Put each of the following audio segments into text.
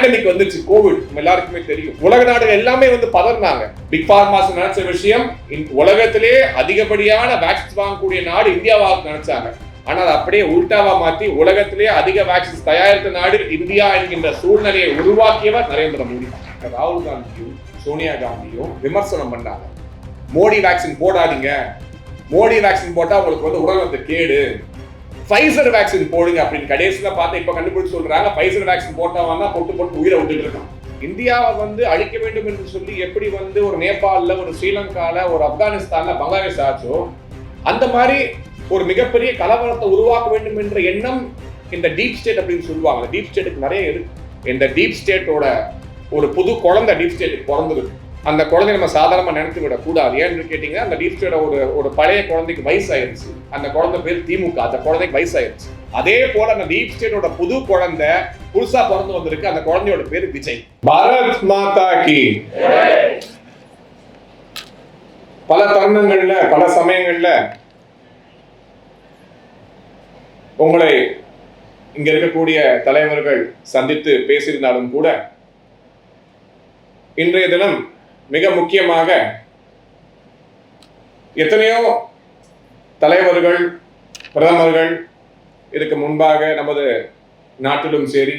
Pandemic வந்துச்சு Covid எல்லாருக்குமே தெரியும். உலக நாடுகள் எல்லாமே வந்து பதறினாங்க. பிக் பார்மாஸ் நினைச்ச விஷயம் உலகத்திலே அதிகப்படியான வேக்சின்ஸ் வாங்கக்கூடிய நாடு இந்தியாவாக நினைச்சாங்க. ஆனால் அதை அப்படியே உல்டாவா மாத்தி உலகத்திலே அதிக வேக்சின்ஸ் தயாரித்த நாடு இந்தியா என்கின்ற சூழ்நிலையை உருவாக்கியவர் நரேந்திர மோடி. ராகுல் காந்தியும் சோனியா காந்தியும் விமர்சனம் பண்ணாங்க. மோடி வேக்சின் போடாதீங்க. மோடி வேக்சின் போட்டா உங்களுக்கு வந்து உலகத்தை கேடு. ஃபைசர் வேக்சின் போடுங்க அப்படின்னு கடைசியில் பார்த்து இப்போ கண்டுபிடிச்சு சொல்கிறாங்க ஃபைசர் வேக்சின் போட்டவன் தான் போட்டு உயிரை விட்டுட்டு இருக்கான். இந்தியாவை வந்து அழிக்க வேண்டும் என்று சொல்லி எப்படி வந்து ஒரு நேபாளில் ஒரு ஸ்ரீலங்காவில் ஒரு ஆப்கானிஸ்தானில் பங்களாதேஷ் ஆச்சோ அந்த மாதிரி ஒரு மிகப்பெரிய கலவரத்தை உருவாக்க வேண்டும் என்ற எண்ணம் இந்த டீப் ஸ்டேட் அப்படின்னு சொல்லுவாங்க. டீப் ஸ்டேட்டுக்கு நிறைய இருக்கு. இந்த டீப் ஸ்டேட்டோட ஒரு புது குழந்தை டீப் ஸ்டேட்டுக்கு பிறந்திருக்கு. அந்த குழந்தை நம்ம சாதாரணமா நினைத்து விட கூடாது. ஏன்னு கேட்டீங்கன்னா அந்த டீப் ஒரு ஒரு பழைய குழந்தைக்கு வயசாயிருச்சு. அந்த குழந்தை பேர் திமுக. அந்த குழந்தைக்கு வயசாயிருச்சு. அதே போல அந்த டீப் ஸ்டேட்டோட புது குழந்தை புதுசா பிறந்து வந்திருக்கு. அந்த குழந்தையோட பேர் விஜய். பாரத் மாதா கி. பல தருணங்கள்ல பல சமயங்கள்ல உங்களை இங்க இருக்கக்கூடிய தலைவர்கள் சந்தித்து பேசியிருந்தாலும் கூட இன்றைய தினம் மிக முக்கியமாக எத்தனையோ தலைவர்கள் பிரதமர்கள் இதுக்கு முன்பாக நமது நாட்டிலும் சரி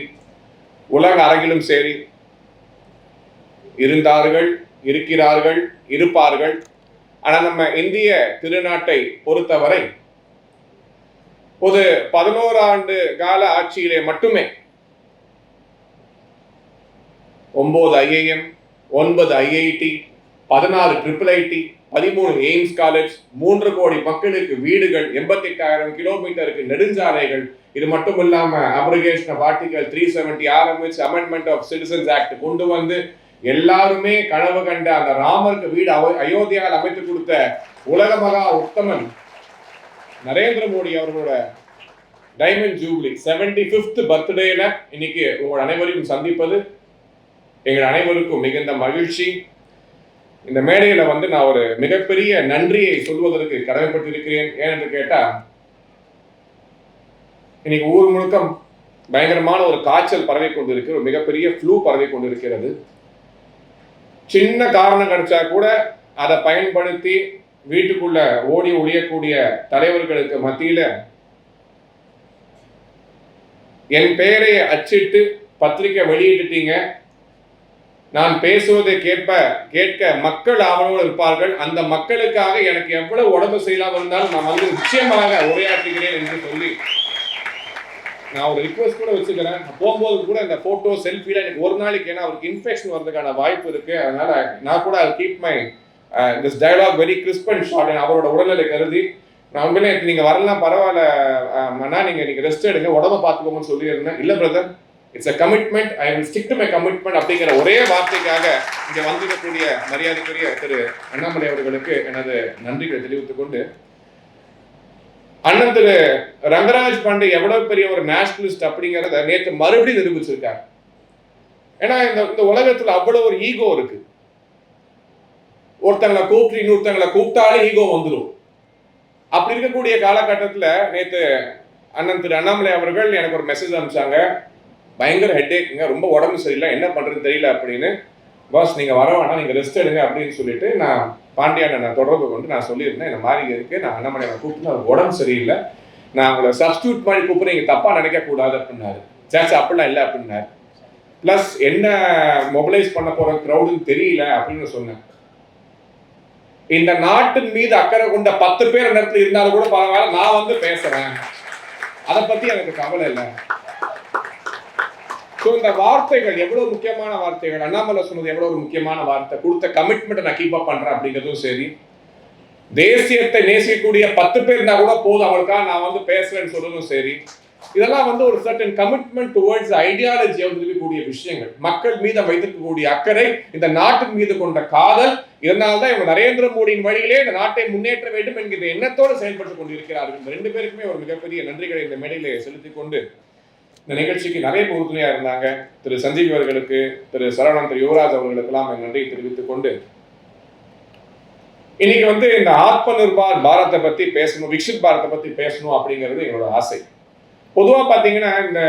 உலக அரங்கிலும் சரி இருந்தார்கள் இருக்கிறார்கள் இருப்பார்கள். ஆனால் நம்ம இந்திய திருநாட்டை பொறுத்தவரை ஒரு பதினோரு ஆண்டு கால ஆட்சியிலே மட்டுமே ஒன்பது ஐஏஎம் ஒன்பது ஐஐடி பதினாறு ட்ரிபிள் ஐடி பதிமூணு எய்ம்ஸ் காலேஜ் மூன்று கோடி மக்களுக்கு வீடுகள் எண்பத்தெட்டாயிரம் கிலோமீட்டருக்கு நெடுஞ்சாலைகள். இது மட்டும் இல்லாம abrogation of article three seventy ஆரம்பிச்சு அமெண்ட்மெண்ட் ஆஃப் சிட்டிசன்ஸ் ஆக்ட் கொண்டு வந்து எல்லாருமே கனவு கண்ட அந்த ராமருக்கு வீடு அயோத்தியாவில் அமைத்து கொடுத்த உலக மகா உத்தமன் நரேந்திர மோடி அவர்களோட டைமண்ட் ஜூப்ளி செவன்டி ஃபிஃப்த் பர்த்டேல இன்னைக்கு உங்கள் அனைவரையும் சந்திப்பது எங்கள் அனைவருக்கும் மிகுந்த மகிழ்ச்சி. இந்த மேடையில் வந்து நான் ஒரு மிகப்பெரிய நன்றியை சொல்வதற்கு கடமைப்பட்டிருக்கிறேன். ஏனென்று கேட்டால் இன்னைக்கு ஊர் முழுக்க பயங்கரமான ஒரு காய்ச்சல் பரவி கொண்டிருக்கிற ஒரு மிகப்பெரிய ஃப்ளூ பரவி கொண்டிருக்கிறது. சின்ன காரணம் கிடைச்சா கூட அதை பயன்படுத்தி வீட்டுக்குள்ள ஓடி ஒழியக்கூடிய தலைவர்களுக்கு மத்தியில் என் பெயரை அச்சிட்டு பத்திரிக்கை வெளியிட்டுட்டீங்க. நான் பேசுவதை கேட்ப கேட்க மக்கள் ஆவலோடு இருப்பார்கள். அந்த மக்களுக்காக எனக்கு எவ்வளவு உடம்பு செய்யலாம் இருந்தாலும் நான் வந்து நிச்சயமாக உரையாற்றுகிறேன் என்று சொல்லி நான் ஒரு ரிக்வஸ்ட் கூட வச்சுக்கிறேன். போகும்போது கூட இந்த போட்டோ செல்ஃபியில் எனக்கு ஒரு நாளைக்கு ஏன்னா அவருக்கு இன்ஃபெக்ஷன் வரதுக்கான வாய்ப்பு இருக்கு. அதனால நான் கூட keep my this dialogue very crisp and short அவரோட உடல்நிலை கருதி நான் உண்மையிலே நீங்கள் வரலாம் பரவாயில்ல மன்னா நீங்கள் நீங்கள் ரெஸ்ட் எடுங்க. உடம்ப பார்த்துக்கோங்கன்னு சொல்லியிருந்தேன். இல்லை brother it's a commitment I will stick to my commitment அப்படிங்கிற ஒரே வார்த்தைக்காக இங்கே வந்திருக்கக்கூடிய மரியாதைக்குரிய திரு அண்ணாமலை அவர்களுக்கு எனது நன்றிகளை தெரிவித்துக் கொண்டு அண்ணன் திரு ரங்கராஜ் பாண்டே எவ்வளவு பெரிய ஒரு நேஷனலிஸ்ட் அப்படிங்கிறத நேற்று மறுபடியும் நிரூபிச்சிருக்கார் ஏன்னா இந்த இந்த உலகத்தில் அவ்வளோ ஒரு ஈகோ இருக்கு. ஒருத்தங்களை கூப்பிட்டு இன்னொருத்தங்களை கூப்பிட்டாலே ஈகோ வந்துடும் அப்படி இருக்கக்கூடிய காலகட்டத்தில் நேற்று அண்ணன் திரு அண்ணாமலை அவர்கள் எனக்கு ஒரு மெசேஜ் அனுப்பிச்சாங்க. பயங்கர ஹெட்டேக்குங்க ரொம்ப உடம்பு சரியில்லை. என்ன பண்ணுறதுன்னு தெரியல அப்படின்னு பாஸ் நீங்கள் வர வேணாம் நீங்கள் ரெஸ்ட் எடுங்க அப்படின்னு சொல்லிட்டு நான் பாண்டியான நான் தொடர்பு கொண்டு நான் சொல்லியிருந்தேன். இந்த மாதிரி இருக்கு. நான் அண்ணாமலையை கூப்பிட்டு அவர் உடம்பு சரியில்லை. நான் அவங்கள சப்ஸ்டியூட் பண்ணி கூப்பிடுறேன் தப்பாக தப்பா நினைக்க கூடாது அப்படின்னாரு. சேச்சு அப்படிலாம் இல்லை அப்படின்னாரு. ப்ளஸ் என்ன மொபிலைஸ் பண்ண போகிற க்ரௌடுன்னு தெரியல அப்படின்னு சொன்னேன். இந்த நாட்டின் மீது அக்கறை கொண்ட பத்து பேர் அந்த இடத்துல இருந்தாலும் கூட பரவாயில்ல நான் வந்து பேசுகிறேன் அதை பற்றி எனக்கு கவலை இல்லை. ஸோ இந்த வார்த்தைகள் எவ்வளவு முக்கியமான வார்த்தைகள்? அண்ணாமலை சொன்னது எவ்வளவு ஒரு முக்கியமான வார்த்தை? கொடுத்த கமிட்மெண்ட்டை நான் கீப் அப் பண்றேன் அப்படிங்கிறதும் சரி. தேசியத்தை நேசிக்கக்கூடிய பத்து பேர் இருந்தா கூட போதும் அவங்களுக்காக நான் வந்து பேசுறேன்னு சொல்றதும் சரி. இதெல்லாம் வந்து ஒரு சர்டன் கமிட்மெண்ட் டுவர்ட்ஸ் ஐடியாலஜி இருக்கக்கூடிய விஷயங்கள். மக்கள் மீது வைத்திருக்கக்கூடிய அக்கறை இந்த நாட்டின் மீது கொண்ட காதல் இதனால்தான் இவங்க நரேந்திர மோடியின் வழியிலே இந்த நாட்டை முன்னேற்ற வேண்டும் என்கிற எண்ணத்தோடு செயல்பட்டு கொண்டிருக்கிறார்கள். இந்த ரெண்டு பேருக்குமே ஒரு மிகப்பெரிய நன்றிகளை இந்த மேடையிலே செலுத்திக் கொண்டு இந்த நிகழ்ச்சிக்கு நிறைய உறுதுணையா இருந்தாங்க. திரு சஞ்சீவ் அவர்களுக்கு திரு சரவணன் திரு யுவராஜ் அவர்களுக்கெல்லாம் என் நன்றியை தெரிவித்துக் கொண்டு. இன்னைக்கு வந்து இந்த ஆத்ம நிர்பார் பாரத்தை பத்தி பேசணும் விக்ஷித் பாரத்தை பத்தி பேசணும் அப்படிங்கிறது எங்களோட ஆசை. பொதுவாக பார்த்தீங்கன்னா இந்த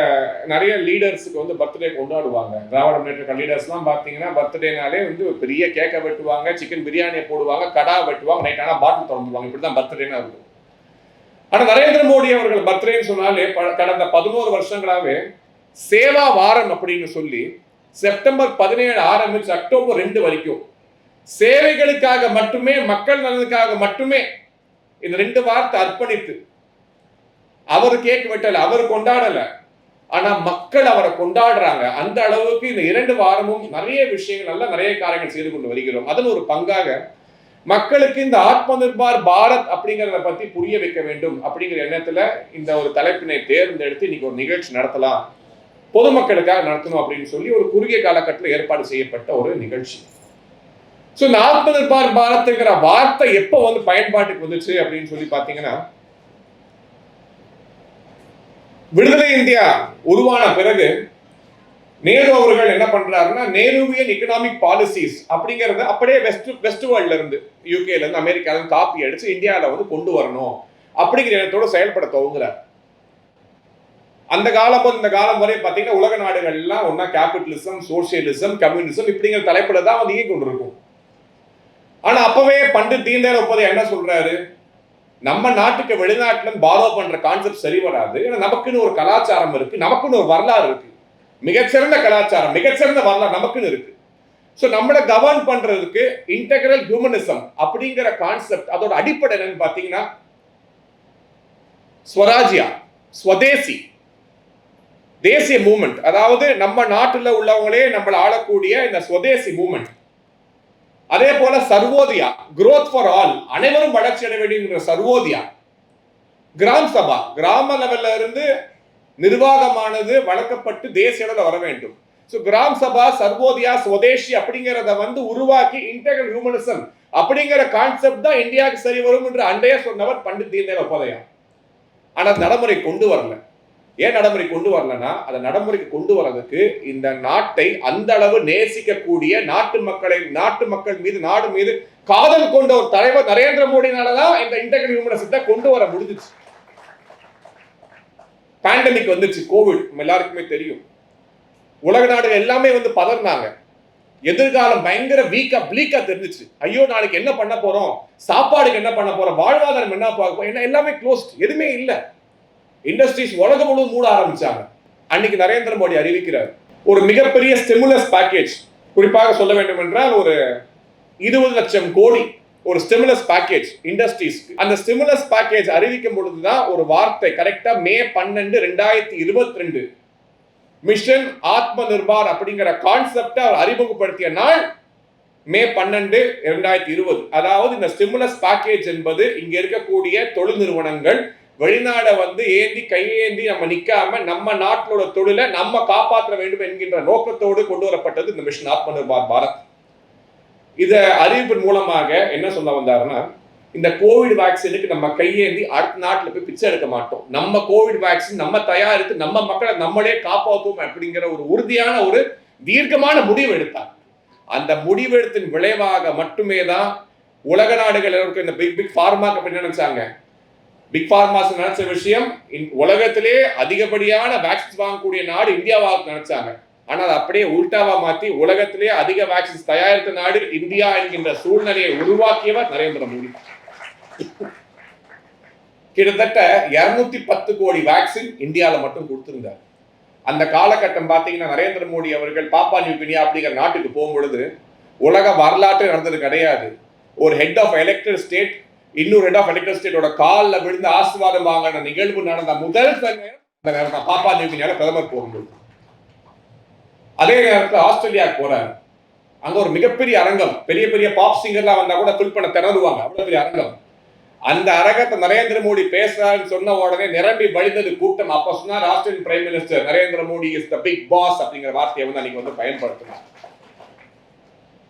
நிறைய லீடர்ஸுக்கு வந்து பர்த்டே கொண்டாடுவாங்க. திராவிட முன்னேற்ற லீடர்ஸ்லாம் பார்த்தீங்கன்னா பர்த்டேனாலே வந்து பெரிய கேக்கை வெட்டுவாங்க சிக்கன் பிரியாணியை போடுவாங்க கடா வெட்டுவாங்க நைட் ஆனால் பாட்டில் திறந்துருவாங்க. இப்படி தான் பர்த்டேனா இருக்கும். ஆனால் நரேந்திர மோடி அவர்கள் பர்த்டேன்னு சொன்னாலே கடந்த பதினோரு வருஷங்களாகவே சேவா வாரம் அப்படின்னு சொல்லி செப்டம்பர் பதினேழு ஆரம்பிச்சு அக்டோபர் ரெண்டு வரைக்கும் சேவைகளுக்காக மட்டுமே மக்கள் நலனுக்காக மட்டுமே இந்த ரெண்டு வார்த்தை அர்ப்பணித்து அவர் கேட்க விட்டல அவர் கொண்டாடல. ஆனா மக்கள் அவரை கொண்டாடுறாங்க. அந்த அளவுக்கு இந்த இரண்டு வாரமும் நிறைய விஷயங்கள் நல்ல நிறைய காரியங்கள் செய்து கொண்டு வருகிறோம். அதன் ஒரு பங்காக மக்களுக்கு இந்த ஆத்ம நிர்பார் பாரத் அப்படிங்கிறத பத்தி புரிய வைக்க வேண்டும் அப்படிங்கிற எண்ணத்துல இந்த ஒரு தலைப்பினை தேர்ந்தெடுத்து இன்னைக்கு ஒரு நிகழ்ச்சி நடத்தலாம். பொதுமக்களுக்காக நடத்தணும் அப்படின்னு சொல்லி ஒரு குறுகிய காலகட்டத்தில் ஏற்பாடு செய்யப்பட்ட ஒரு நிகழ்ச்சி. ஸோ இந்த ஆத்ம நிர்பார் பாரத்ங்கிற வார்த்தை எப்போ வந்து பயன்பாட்டுக்கு வந்துச்சு அப்படின்னு சொல்லி பார்த்தீங்கன்னா விடுதலை இந்தியா உருவான பிறகு நேரு அவர்கள் என்ன பண்றாருன்னா நேருவியன் எக்கனாமிக் பாலிசிஸ் அப்படிங்கறத அப்படியே வெஸ்ட் வெஸ்ட் வேர்ல்ட்ல இருந்து யூகேல இருந்து அமெரிக்கால இருந்து காப்பி அடிச்சு இந்தியாவில வந்து கொண்டு வரணும். அப்படிங்கிற எண்ணத்தோட செயல்பட துவங்குறார். அந்த காலம் இந்த காலம் வரை பார்த்தீங்கன்னா உலக நாடுகள் எல்லாம் ஒன்னா கேபிட்டலிசம் சோசியலிசம் கம்யூனிசம் இப்படிங்கிற தலைப்புல தான் வந்து இயங்கி கொண்டிருக்கும். ஆனா அப்பவே பண்டிட் தீன்தயாள் உபாத்யாயா என்ன சொல்றாரு? நம்ம நாட்டுக்கு வெளிநாட்டுல பாலோ பாரோ பண்ற கான்செப்ட் சரி வராது. ஏன்னா நமக்குன்னு ஒரு கலாச்சாரம் இருக்கு நமக்குன்னு ஒரு வரலாறு இருக்கு. மிகச்சிறந்த கலாச்சாரம் மிகச்சிறந்த வரலாறு நமக்குன்னு இருக்கு. ஸோ நம்மளை கவர்ன் பண்றதுக்கு இன்டெகிரல் ஹியூமனிசம் அப்படிங்கிற கான்செப்ட் அதோட அடிப்படை என்னன்னு பார்த்தீங்கன்னா ஸ்வராஜ்யா ஸ்வதேசி தேசிய மூமெண்ட் அதாவது நம்ம நாட்டில் உள்ளவங்களே நம்மளை ஆளக்கூடிய இந்த ஸ்வதேசி மூமெண்ட் அதே போல சர்வோதயா குரோத் ஃபார் ஆல் அனைவரும் வளர்ச்சி அடைய வேண்டிய சர்வோதயா கிராம் சபா கிராம லெவல்ல இருந்து நிர்வாகமானது வளர்க்கப்பட்டு தேசிய அளவில் வர வேண்டும். ஸோ கிராம் சபா சர்வோதயா ஸ்வதேஷி அப்படிங்கிறத வந்து உருவாக்கி இன்டெகிரல் ஹியூமனிசம் அப்படிங்கிற கான்செப்ட் தான் இந்தியாவுக்கு சரி வரும் என்று அண்டைய சொன்னவர் பண்டித் தீன்தயாள் உபாத்யாயா. ஆனால் நடைமுறை கொண்டு வரல. ஏன் நடைமுறை கொண்டு வரலன்னா அதை நடைமுறைக்கு கொண்டு வர்றதுக்கு இந்த நாட்டை அந்த அளவு நேசிக்கக்கூடிய நாட்டு மக்களை நாட்டு மக்கள் மீது நாடு மீது காதல் கொண்ட ஒரு தலைவர் நரேந்திர மோடினால தான் இந்த இன்டெகிரல் ஹியூமனிசத்தை கொண்டு வர முடிஞ்சிச்சு. பேண்டமிக் வந்துருச்சு கோவிட் நம்ம எல்லாருக்குமே தெரியும். உலக நாடுகள் எல்லாமே வந்து பதறினாங்க. எதிர்காலம் பயங்கர வீக்கா பிளீக்கா தெரிஞ்சிச்சு. ஐயோ நாளைக்கு என்ன பண்ண போறோம்? சாப்பாடுக்கு என்ன பண்ண போறோம்? வாழ்வாதாரம் என்ன பார்க்க போறோம்? என்ன எல்லாமே க்ளோஸ்ட் எதுவுமே இல்லை. இண்டஸ்ட்ரீஸ் உலகம் முழுவதும் மூட ஆரம்பிச்சாங்க. அன்னைக்கு நரேந்திர மோடி அறிவிக்கிறார் ஒரு மிகப்பெரிய ஸ்டிமுலஸ் பேக்கேஜ் குறிப்பாக சொல்ல வேண்டும் என்றால் ஒரு இருபது லட்சம் கோடி ஒரு ஸ்டிமுலஸ் பேக்கேஜ் இண்டஸ்ட்ரீஸ் அந்த ஸ்டிமுலஸ் பேக்கேஜ் அறிவிக்கும் பொழுதுதான் ஒரு வார்த்தை கரெக்டாக மே பன்னெண்டு ரெண்டாயிரத்தி இருபத்தி ரெண்டு மிஷன் ஆத்ம நிர்பார் அப்படிங்கிற கான்செப்டை அவர் அறிமுகப்படுத்திய நாள் மே பன்னெண்டு இரண்டாயிரத்தி இருபது. அதாவது இந்த ஸ்டிமுலஸ் பேக்கேஜ் என்பது இங்கே இருக்கக்கூடிய தொழில் நிறுவனங்கள் வெளிநாடை வந்து ஏந்தி கையேந்தி நம்ம நிற்காம நம்ம நாட்டிலோட தொழிலை நம்ம காப்பாற்ற வேண்டும் என்கின்ற நோக்கத்தோடு கொண்டு வரப்பட்டது இந்த மிஷன் ஆத்ம நிர்பார் பாரத். இதை அறிவிப்பின் மூலமாக என்ன சொல்ல வந்தாருன்னா இந்த கோவிட் வேக்சினுக்கு நம்ம கையேந்தி அடுத்த நாட்டில் போய் பிச்சை எடுக்க மாட்டோம். நம்ம கோவிட் வேக்சின் நம்ம தயாரித்து நம்ம மக்களை நம்மளே காப்பாற்றுவோம் அப்படிங்கிற ஒரு உறுதியான ஒரு தீர்க்கமான முடிவு எடுத்தார். அந்த முடிவெடுத்தின் விளைவாக மட்டுமே தான் உலக நாடுகள் இருக்க இந்த பிக் பிக் ஃபார்மா கம்பெனி நினைச்சாங்க? பிக் ஃபார்மாஸ் நினைச்ச விஷயம் உலகத்திலே அதிகப்படியான வேக்சின்ஸ் வாங்கக்கூடிய நாடு இந்தியாவாக நினைச்சாங்க. ஆனால் அப்படியே உல்டாவா மாத்தி உலகத்திலேயே அதிக வேக்சின்ஸ் தயாரித்த நாடு இந்தியா என்கின்ற சூழ்நிலையை உருவாக்கியவர் நரேந்திர மோடி. கிட்டத்தட்ட இருநூத்தி பத்து கோடி வேக்சின் இந்தியாவில் மட்டும் கொடுத்துருந்தார். அந்த காலகட்டம் பார்த்தீங்கன்னா நரேந்திர மோடி அவர்கள் பாப்பா நியூகினியா அப்படிங்கிற நாட்டுக்கு போகும்பொழுது உலக வரலாற்று நடந்தது கிடையாது. ஒரு ஹெட் ஆஃப் எலெக்டட் ஸ்டேட் இன்னொரு ஹெட் ஆஃப் எலெக்டட் ஸ்டேட்டோட காலில் விழுந்து ஆசீர்வாதம் வாங்கின நிகழ்வு நடந்த முதல் அந்த நேரம் பாப்பா நியூ பிரதமர் போகும்போது அதே நேரத்தில் ஆஸ்திரேலியாவுக்கு போறாரு அங்க ஒரு மிகப்பெரிய அரங்கம் பெரிய பெரிய பாப் சிங்கர்லாம் வந்தா கூட ஃபில் பண்ண திணறுவாங்க. அவ்வளவு பெரிய அரங்கம். அந்த அரங்கத்தை நரேந்திர மோடி பேசுறாருன்னு சொன்ன உடனே நிரம்பி வழிந்தது கூட்டம். அப்ப சொன்னார் Australian prime minister Narendra Modi is the big boss அப்படிங்கிற வார்த்தையை வந்து அன்னைக்கு வந்து பயன்படுத்தினார்.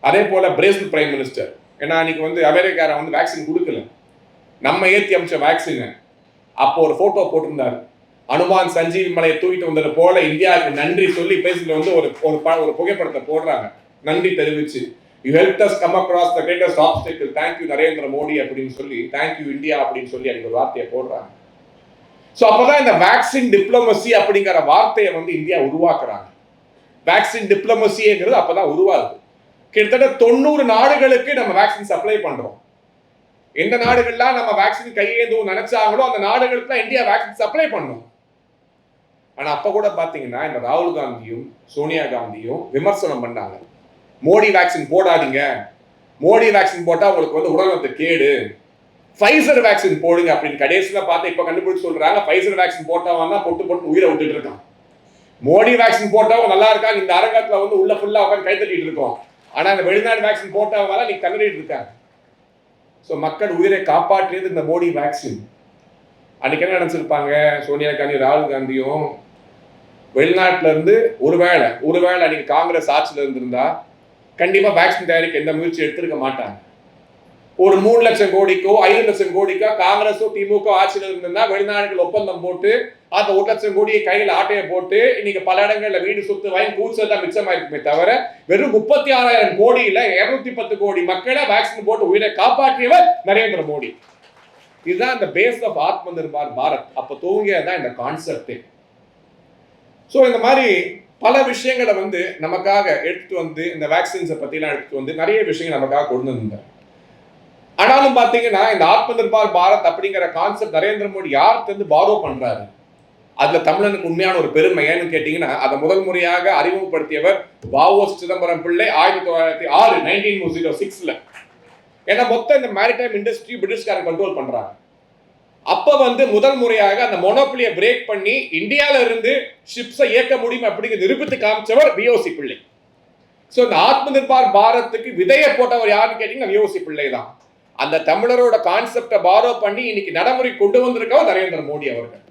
அதே போல பிரேசில் பிரைம் மினிஸ்டர் ஏன்னா அன்னைக்கு வந்து அமெரிக்கார வந்து வேக்சின் கொடுக்கல. நம்ம ஏற்றி அமைச்ச வேக்சின் அப்போ ஒரு போட்டோ போட்டிருந்தாரு. அனுமான் சஞ்சீவி மலையை தூக்கிட்டு வந்தது போல இந்தியாவுக்கு நன்றி சொல்லி பேசிட்டு வந்து ஒரு ஒரு ஒரு புகைப்படத்தை போடுறாங்க. நன்றி தெரிவிச்சு. You help us come across the greatest obstacle thank you Narendra Modi அப்படின்னு சொல்லி தேங்க்யூ இந்தியா அப்படின்னு சொல்லி அந்த வார்த்தையை போடுறாங்க. ஸோ அப்போதான் இந்த வேக்சின் டிப்ளமசி அப்படிங்கிற வார்த்தையை வந்து இந்தியா உருவாக்குறாங்க. வேக்சின் டிப்ளமசிங்கிறது அப்போதான் உருவாகுது. கிட்டத்தட்ட தொண்ணூறு நாடுகளுக்கு நம்ம வேக்சின் சப்ளை பண்றோம். எந்த நாடுகள்லாம் நம்ம வேக்சின் கையேந்தவும் நினைச்சாங்களோ அந்த நாடுகளுக்கு இந்தியா வேக்சின் சப்ளை பண்ணோம். ஆனால் அப்போ கூட பார்த்தீங்கன்னா இந்த ராகுல் காந்தியும் சோனியா காந்தியும் விமர்சனம் பண்ணாங்க. மோடி வேக்சின் போடாதீங்க. மோடி வேக்சின் போட்டால் உங்களுக்கு வந்து உடல்நலத்துக்கு கேடு. ஃபைசர் வேக்சின் போடுங்க அப்படின்னு கடைசியில் பார்த்து இப்போ கண்டுபிடிச்சு சொல்கிறாங்க ஃபைசர் வேக்சின் போட்டவன் தான் பொட்டு பொட்டு உயிரை விட்டுட்டு இருக்கான். மோடி வேக்சின் போட்டவங்க நல்லா இருக்காங்க இந்த அரங்கத்தில் வந்து உள்ள ஃபுல்லாக உட்காந்து கை தட்டிட்டு இருக்கோம். ஆனால் அந்த வெளிநாடு வேக்சின் போட்டவங்க நீ கண்ணடிட்டு இருக்காங்க. ஸோ மக்கள் உயிரை காப்பாற்றியது இந்த மோடி வேக்சின் அன்றைக்கி என்ன நினச்சிருப்பாங்க? சோனியா காந்தி ராகுல் காந்தியும் வெளிநாட்டுல இருந்து ஒருவேளை ஒருவேளை அன்றைக்கி காங்கிரஸ் ஆட்சியில இருந்திருந்தா கண்டிப்பா வேக்சின் தயாரிக்க எந்த முயற்சி எடுத்திருக்க மாட்டாங்க. ஒரு மூணு லட்சம் கோடிக்கோ ஐந்து லட்சம் கோடிக்கோ காங்கிரஸோ திமுக ஆட்சியில் இருந்திருந்தா வெளிநாடுகள் ஒப்பந்தம் போட்டு அந்த ஒரு லட்சம் கோடியை கையில் ஆட்டையை போட்டு இன்னைக்கு பல இடங்கள்ல வீடு சொத்து வாங்கி கூச்சல் தான் மிச்சமாயிருக்குமே தவிர வெறும் முப்பத்தி ஆறாயிரம் கோடியில இருநூத்தி பத்து கோடி மக்களை வேக்சின் போட்டு உயிரை காப்பாற்றியவர் நரேந்திர மோடி. இதுதான் இந்த பேஸ் ஆஃப் ஆத்ம நிர்பார் பாரத். அப்ப தூங்கியதான் இந்த கான்செப்டே ஸோ இந்த மாதிரி பல விஷயங்களை வந்து நமக்காக எடுத்துட்டு வந்து இந்த வேக்சின்ஸை பற்றிலாம் எடுத்துகிட்டு வந்து நிறைய விஷயங்கள் நமக்காக கொண்டு வந்தார் ஆனாலும் பார்த்தீங்கன்னா இந்த ஆத்ம நிர்பார் பாரத் அப்படிங்கிற கான்செப்ட் நரேந்திர மோடி யார்கிட்டருந்து பாரோ பண்ணுறாரு அதில் தமிழனுக்கு உண்மையான ஒரு பெருமை ஏன்னு கேட்டிங்கன்னா அதை முதல் முறையாக அறிமுகப்படுத்தியவர் பாவோ சிதம்பரம் பிள்ளை ஆயிரத்தி தொள்ளாயிரத்தி ஆறு நைன்டீன் ஜீரோ சிக்ஸில் ஏன்னா மொத்த இந்த மேரிடைம் இண்டஸ்ட்ரி பிரிட்டிஷ்காரன் கண்ட்ரோல் பண்ணுறாங்க அப்போ வந்து முதல் முறையாக அந்த மொனோபிளியை பிரேக் பண்ணி இந்தியால இருந்து ஷிப்ஸை இயக்க முடியும் அப்படிங்கிற நிரூபித்து காமிச்சவர் விஓசி பிள்ளை. ஸோ இந்த ஆத்ம நிர்பார் பாரத்துக்கு விதையை போட்டவர் யாருன்னு கேட்டீங்கன்னா விஓசி பிள்ளை தான். அந்த தமிழரோட கான்செப்டை பாரோ பண்ணி இன்னைக்கு நடைமுறை கொண்டு வந்திருக்கவர் நரேந்திர மோடி அவர்கள்.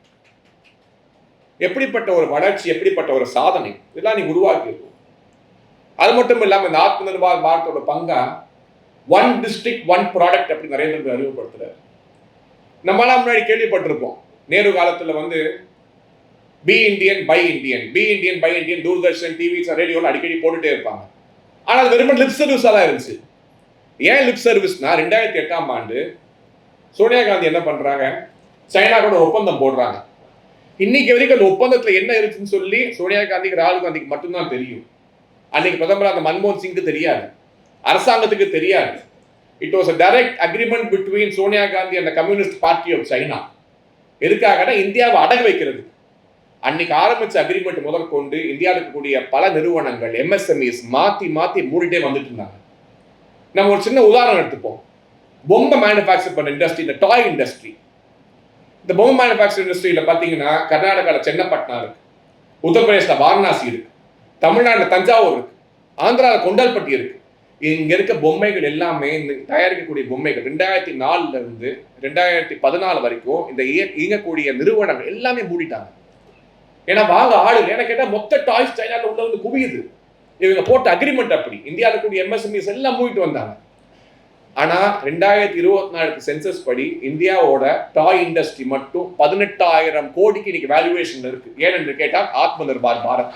எப்படிப்பட்ட ஒரு வளர்ச்சி எப்படிப்பட்ட ஒரு சாதனை இதெல்லாம் நீ உருவாக்கி அது மட்டும் இல்லாம இந்த ஆத்ம நிர்பார் பாரத்தோட பங்கா ஒன் டிஸ்ட்ரிக்ட் ஒன் ப்ராடக்ட் அப்படி நரேந்திர மோடி அறிமுகப்படுத்துறாரு. நம்மளாம் முன்னாடி கேள்விப்பட்டிருப்போம். நேரு காலத்தில் வந்து be Indian buy Indian be Indian buy Indian Doordarshan TV ரேடியோவில் அடிக்கடி போட்டுட்டே இருப்பாங்க. ஆனால் அது வெறும் லிப் சர்வீஸாக தான் இருந்துச்சு. ஏன் லிப் சர்வீஸ்னா ரெண்டாயிரத்தி எட்டாம் ஆண்டு சோனியா காந்தி என்ன பண்ணுறாங்க சைனா கூட ஒப்பந்தம் போடுறாங்க. இன்னைக்கு வரைக்கும் அந்த ஒப்பந்தத்தில் என்ன இருக்குன்னு சொல்லி சோனியா காந்திக்கு ராகுல் காந்திக்கு மட்டும்தான் தெரியும். அன்னைக்கு பிரதமர் அந்த மன்மோகன் சிங்க்கு தெரியாது. அரசாங்கத்துக்கு தெரியாது. It was a direct agreement between Sonia Gandhi and communist party of China எதுக்காகனா இந்தியாவை அடகு வைக்கிறது. அன்னைக்கு ஆரம்பிச்ச அக்ரிமெண்ட் முதல் கொண்டு இந்தியாவில் இருக்கக்கூடிய பல நிறுவனங்கள் எம்எஸ்எம்இஸ் மாற்றி மாற்றி மூடிட்டே வந்துட்டு இருந்தாங்க. நம்ம ஒரு சின்ன உதாரணம் எடுத்துப்போம். பொம்மை மேனுஃபேக்சர் பண்ண இண்டஸ்ட்ரி இந்த டாய் இண்டஸ்ட்ரி இந்த பொம்மை மேனுஃபேக்சர் இண்டஸ்ட்ரியில் பார்த்தீங்கன்னா கர்நாடகாவில் சென்னப்பட்டினம் இருக்கு. உத்தரப்பிரதேசில் வாரணாசி இருக்கு. தமிழ்நாட்டில் தஞ்சாவூர் இருக்கு. ஆந்திராவில் கொண்டல்பட்டி இருக்கு. இங்க இருக்க பொம்மைகள் எல்லாமே இந்த தயாரிக்கக்கூடிய பொம்மைகள் ரெண்டாயிரத்தி நாலுல இருந்து ரெண்டாயிரத்தி பதினாலு வரைக்கும் இந்த இய- இயங்கக்கூடிய நிறுவனங்கள் எல்லாமே மூடிட்டாங்க. ஏன்னா வாங்க ஆளு ஏன்னா கேட்டால் மொத்த டாய்ஸ் சைனால உள்ள வந்து குவியுது. இவங்க போட்ட அக்ரிமெண்ட் அப்படி. இந்தியாவில் இருக்கக்கூடிய எம்எஸ்எம்இஸ் எல்லாம் மூடிட்டு வந்தாங்க. ஆனா ரெண்டாயிரத்தி இருபத்தி நாலு சென்சஸ் படி இந்தியாவோட டாய் இண்டஸ்ட்ரி மட்டும் பதினெட்டாயிரம் கோடிக்கு இன்னைக்கு வேல்யூவேஷன் இருக்கு. ஏனென்று கேட்டால் ஆத்ம நிர்பார் பாரத்.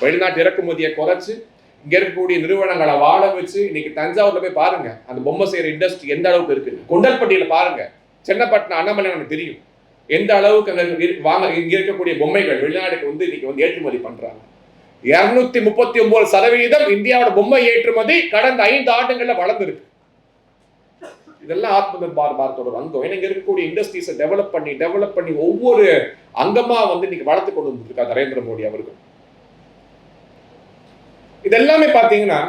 வெளிநாட்டு இறக்குமதியை குறைச்சு இங்க இருக்கக்கூடிய நிறுவனங்களை வாழ வச்சு இன்னைக்கு தஞ்சாவூர்ல போய் பாருங்க. அந்த பொம்மை செய்யற இண்டஸ்ட்ரி எந்த அளவுக்கு இருக்கு கொண்டல்பட்டியில பாருங்க. சென்னப்பட்டினம் அண்ணாமலை நமக்கு தெரியும். எந்த அளவுக்கு அங்கே வாங்க இங்க இருக்கக்கூடிய பொம்மைகள் வெளிநாட்டுக்கு வந்து இன்னைக்கு வந்து ஏற்றுமதி பண்றாங்க. இருநூத்தி முப்பத்தி ஒன்பது சதவீதம் இந்தியாவோட பொம்மை ஏற்றுமதி கடந்த ஐந்து ஆண்டுகள்ல வளர்ந்துருக்கு. இதெல்லாம் ஆத்ம நிர்பார் பாரத்தோட அங்கம் ஏன்னா இங்க இருக்கக்கூடிய இண்டஸ்ட்ரீஸை டெவலப் பண்ணி டெவலப் பண்ணி ஒவ்வொரு அங்கமா வந்து இன்னைக்கு வளர்த்து கொண்டு வந்துருக்கா நரேந்திர மோடி அவர்கள். இதெல்லாமே பார்த்தீங்கன்னா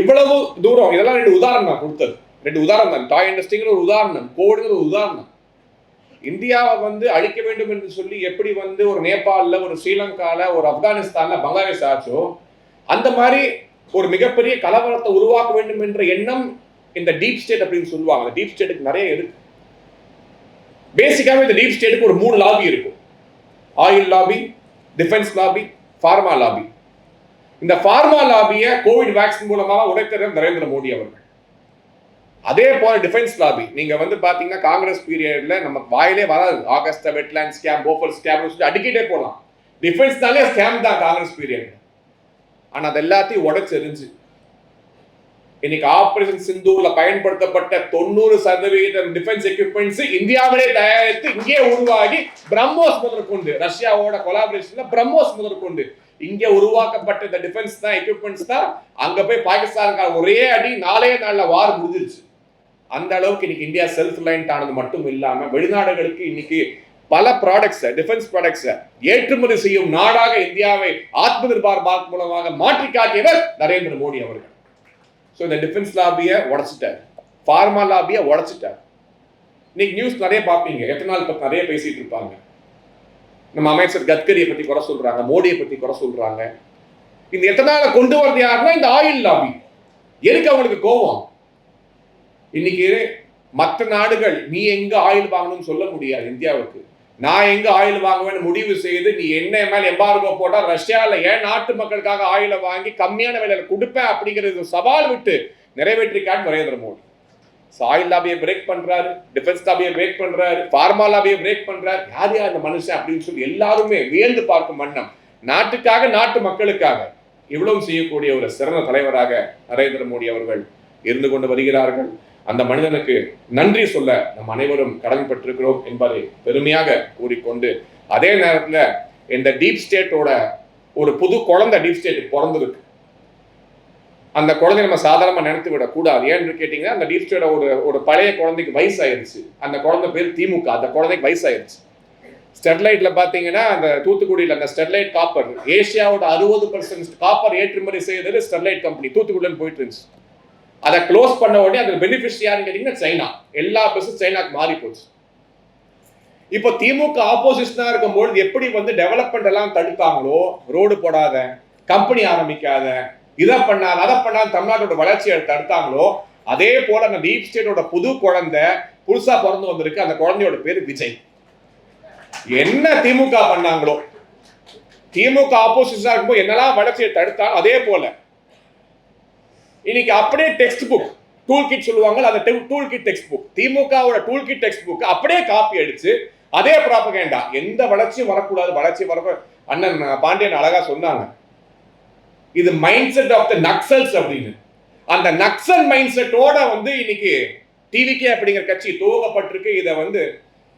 இவ்வளவு தூரம் இதெல்லாம் ரெண்டு உதாரணம் நான் கொடுத்தது. ரெண்டு உதாரணம் தான். டாய் இண்டஸ்ட்ரிங்கிற ஒரு உதாரணம் கோடுங்கிற ஒரு உதாரணம். இந்தியாவை வந்து அழிக்க வேண்டும் என்று சொல்லி எப்படி வந்து ஒரு நேபாளில் ஒரு ஸ்ரீலங்காவில் ஒரு ஆப்கானிஸ்தானில் பங்களாதேஷ் ஆச்சோ அந்த மாதிரி ஒரு மிகப்பெரிய கலவரத்தை உருவாக்க வேண்டும் என்ற எண்ணம் இந்த டீப் ஸ்டேட் அப்படின்னு சொல்லுவாங்க. அந்த டீப் ஸ்டேட்டுக்கு நிறைய இருக்கு. பேசிக்காகவே இந்த டீப் ஸ்டேட்டுக்கு ஒரு மூணு லாபி இருக்கும். Oil lobby defence lobby pharma lobby இந்த ஃபார்மா லாபியை கோவிட் வேக்சின் மூலமாக உடைத்தவர் நரேந்திர மோடி அவர்கள். அதே போல டிஃபென்ஸ் லாபி நீங்க வந்து பாத்தீங்கன்னா காங்கிரஸ் பீரியட்ல நமக்கு வாயிலே வராது. August Westland scam Bofors scam சொல்லி அடிக்கிட்டே போலாம். டிஃபென்ஸ்னாலே ஸ்கேம் தான் காங்கிரஸ் பீரியட் ஆனா அது எல்லாத்தையும் உடச்செறிஞ்சு இன்னைக்கு ஆபரேஷன் சிந்தூர்ல பயன்படுத்தப்பட்ட தொண்ணூறு சதவீதம் டிஃபென்ஸ் எக்யூப்மெண்ட்ஸ் இந்தியாவிலே தயாரித்து இங்கே உருவாகி பிரம்மோஸ் முதற்கொண்டு ரஷ்யாவோட கொலாபரேஷன்ல பிரம்மோஸ் முதற்கொண்டு இங்கே உருவாக்கப்பட்ட இந்த டிஃபென்ஸ் தான் எக்யூப்மெண்ட்ஸ் தான் அங்கே போய் பாகிஸ்தானுக்கான ஒரே அடி நாலே நாளில் வார் முடிஞ்சிருச்சு. அந்த அளவுக்கு இன்னைக்கு இந்தியா செல்ஃப் ரிலையன்ட் ஆனது மட்டும் இல்லாமல் வெளிநாடுகளுக்கு இன்னைக்கு பல ப்ராடக்ட்ஸை டிஃபென்ஸ் ப்ராடக்ட்ஸை ஏற்றுமதி செய்யும் நாடாக இந்தியாவை ஆத்ம நிர்பார் பாரத் மூலமாக மாற்றி காட்டியவர் நரேந்திர மோடி அவர்கள். ஸோ இந்த டிஃபென்ஸ் லாபியை உடச்சிட்டார். ஃபார்மா லாபியை உடச்சிட்டார். இன்னைக்கு நியூஸ் நிறைய பார்ப்பீங்க. எத்தனை நாள் நிறைய பேசிட்டு இருப்பாங்க. நம்ம அமைச்சர் கட்கரியை பற்றி குறை சொல்றாங்க மோடியை பத்தி குறை சொல்றாங்க. இந்த எத்தனால கொண்டு வரது யாருன்னா இந்த ஆயில் லாபி. எதுக்கு அவங்களுக்கு கோபம்? இன்னைக்கு மற்ற நாடுகள் நீ எங்க ஆயில் வாங்கணும்னு சொல்ல முடியாது இந்தியாவுக்கு. நான் எங்க ஆயில் வாங்குவேன்னு முடிவு செய்து நீ என்ன மேல எம்பார்கோ போட்டா ரஷ்யால ஏன் நாட்டு மக்களுக்காக ஆயில வாங்கி கம்மியான விலையில கொடுப்பேன் அப்படிங்கிறது சவால் விட்டு நிறைவேற்றிக்காட்டு நரேந்திர மோடி. சாயில் லாபியை பிரேக் பண்றாரு டிஃபென்ஸ் லாபியை பிரேக் பண்றாரு ஃபார்மா லாபியை பிரேக் பண்றாரு. யார் யார் அந்த மனுஷன் அப்படின்னு சொல்லி எல்லாருமே வியந்து பார்க்கும் வண்ணம். நாட்டுக்காக நாட்டு மக்களுக்காக இவ்வளவு செய்யக்கூடிய ஒரு சிறந்த தலைவராக நரேந்திர மோடி அவர்கள் இருந்து கொண்டு வருகிறார்கள். அந்த மனிதனுக்கு நன்றி சொல்ல நம் அனைவரும் கடமைப்பட்டிருக்கிறோம் என்பதை பெருமையாக கூறிக்கொண்டு அதே நேரத்தில் இந்த டீப் ஸ்டேட்டோட ஒரு புது குழந்தை டீப் ஸ்டேட் பிறந்திருக்கு அந்த குழந்தை நம்ம சாதாரணமாக நினைத்து விடக்கூடாது. ஏன்னு கேட்டிங்கன்னா அந்த டீச்சரோட ஒரு ஒரு பழைய குழந்தைக்கு வயசாயிருச்சு. அந்த குழந்தை பேர் திமுக. அந்த குழந்தைக்கு வயசாயிருச்சு. ஸ்டெர்லைட்டில் பார்த்தீங்கன்னா அந்த தூத்துக்குடியில் அந்த ஸ்டெர்லைட் காப்பர் ஏஷியாவோட அறுபது பர்சன்ட் காப்பர் ஏற்றுமதி செய்தது ஸ்டெர்லைட் கம்பெனி தூத்துக்குடியில் போயிட்டு இருந்துச்சு அதை க்ளோஸ் பண்ண உடனே அது பெனிஃபிட் யாருன்னு கேட்டிங்கன்னா சைனா. எல்லா பிசினஸ் சைனாக்கு மாறி போச்சு இப்போ திமுக ஆப்போசிஷனாக இருக்கும்போது எப்படி வந்து டெவலப்மெண்ட் எல்லாம் தடுத்தாங்களோ ரோடு போடாத கம்பெனி ஆரம்பிக்காத இதை பண்ணாத அதை பண்ணாத தமிழ்நாட்டோட வளர்ச்சியை தடுத்தாங்களோ அதே போல அந்த டீப் ஸ்டேட்டோட புது குழந்தை புதுசா பிறந்து வந்திருக்கு. அந்த குழந்தையோட பேர் விஜய். என்ன திமுக பண்ணாங்களோ? திமுக ஆப்போசிஷனா இருக்கும்போது என்னெல்லாம் வளர்ச்சியை தடுத்தாலும் அதே போல. இன்னைக்கு அப்படியே டெக்ஸ்ட் புக் டூல் கிட் சொல்லுவாங்க அந்த டூல் கிட் டெக்ஸ்ட் புக் திமுகவோட டூல் கிட் டெக்ஸ்ட் புக் அப்படியே காப்பி அடிச்சு அதே ப்ராப்பகேண்டா எந்த வளர்ச்சியும் வரக்கூடாது வளர்ச்சி வர அண்ணன் பாண்டியன் அழகா சொன்னாங்க. இது mind set of the Naxals அப்படின்னு. அந்த நக்சல் மைண்ட் செட்டோட வந்து இன்னைக்கு டிவிகே அப்படிங்கிற கட்சி துவங்கப்பட்டிருக்கு இதை வந்து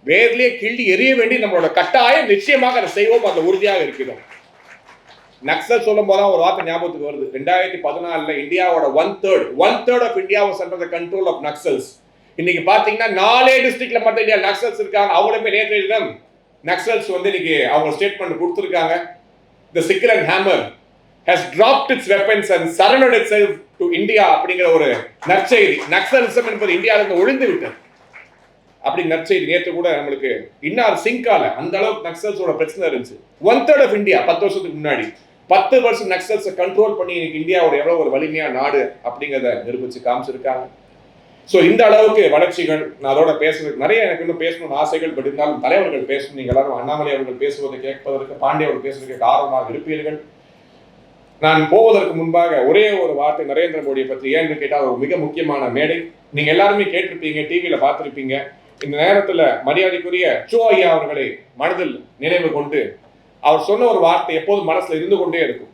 வேர்லயே கிள்ளி எரிய வேண்டி நம்மளோட கட்டாயம் நிச்சயமாக அதை செய்வோம். அந்த உறுதியாக இருக்கிறோம் நக்சல் சொல்லும் போது ஒரு வார்த்தை ஞாபகத்துக்கு வருது. ரெண்டாயிரத்தி பதினாலுல இந்தியாவோட one third one third of இந்தியாவை சென்ற த கண்ட்ரோல் ஆஃப் நக்சல்ஸ் இன்னைக்கு பாத்தீங்கன்னா நாலே டிஸ்ட்ரிக்ட்ல மட்டும் இந்தியா நக்சல்ஸ் இருக்காங்க. அவங்களுமே நேற்று தினம் நக்சல்ஸ் வந்து இன்னைக்கு அவங்க ஸ்டேட்மெண்ட் கொடுத்துருக்காங்க. The sickle and hammer has dropped its weapons and surrendered itself to India அப்படிங்கிற ஒரு நற்செய்தி. நக்சலிசம் என்பது இந்தியாவிலிருந்து ஒழிந்து விட்டது. அப்படி நற்செய்தி. நேற்று கூட நம்மளுக்கு இன்னார் சிங்கால அந்த அளவுக்கு நக்சல்ஸோட பிரச்சனை இருந்துச்சு. ஒன் தேர்ட் ஆஃப் இந்தியா பத்து வருஷத்துக்கு முன்னாடி பத்து வருஷம் நக்சல்ஸை கண்ட்ரோல் பண்ணி இன்னைக்கு இந்தியாவோட எவ்வளவு ஒரு வலிமையான நாடு அப்படிங்கிறத நிரூபிச்சு காமிச்சிருக்காங்க. ஸோ இந்த அளவுக்கு வளர்ச்சிகள் நான் அதோட பேசுறதுக்கு நிறைய எனக்கு இன்னும் பேசணும்னு ஆசைகள் பட் இருந்தாலும் தலைவர்கள் பேசணும். நீங்கள் எல்லாரும் அண்ணாமலை அவர்கள் பேசுவதை கேட்பதற்கு பாண்டிய அவர்கள் பேசுவதற்கு ஆர்வமாக இருப்பீர்கள். நான் போவதற்கு முன்பாக ஒரே ஒரு வார்த்தை நரேந்திர மோடியை பற்றி ஏன்னு கேட்டால் ஒரு மிக முக்கியமான மேடை. நீங்கள் எல்லாருமே கேட்டிருப்பீங்க டிவியில் பார்த்துருப்பீங்க. இந்த நேரத்தில் மரியாதைக்குரிய சோ ஐயா அவர்களை மனதில் நினைவு கொண்டு அவர் சொன்ன ஒரு வார்த்தை எப்போதும் மனசில் இருந்து கொண்டே இருக்கும்.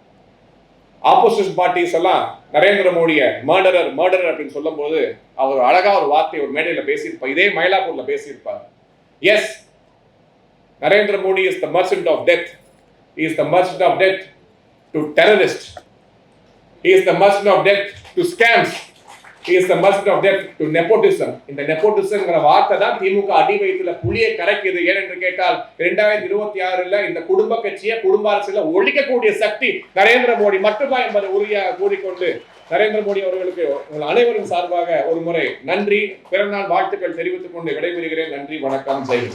ஆப்போசிட் பார்ட்டிஸ் எல்லாம் நரேந்திர மோடியை மர்டரர் மர்டரர் அப்படின்னு சொல்லும்போது அவர் அழகாக ஒரு வார்த்தை ஒரு மேடையில் பேசியிருப்பார். இதே மயிலாப்பூரில் பேசியிருப்பார். Yes Narendra Modi is the merchant of death is the merchant of death to terrorists. He is the merchant of death to scams. He is the merchant of death to nepotism. இந்த நெப்போட்டிசம்ங்கிற வார்த்தை தான் திமுக அடி வயிற்றுல புளியை கரைக்குது ஏனென்று கேட்டால் இரண்டாயிரத்தி இருபத்தி ஆறுல இந்த குடும்ப கட்சியை குடும்ப அரசியல ஒழிக்கக்கூடிய சக்தி நரேந்திர மோடி மட்டுமா என்பதை உறுதியாக கூறிக்கொண்டு நரேந்திர மோடி அவர்களுக்கு உங்கள் அனைவரும் சார்பாக ஒரு முறை நன்றி பிறநாள் வாழ்த்துக்கள் தெரிவித்துக் கொண்டு விடைபெறுகிறேன் நன்றி வணக்கம் ஜெய்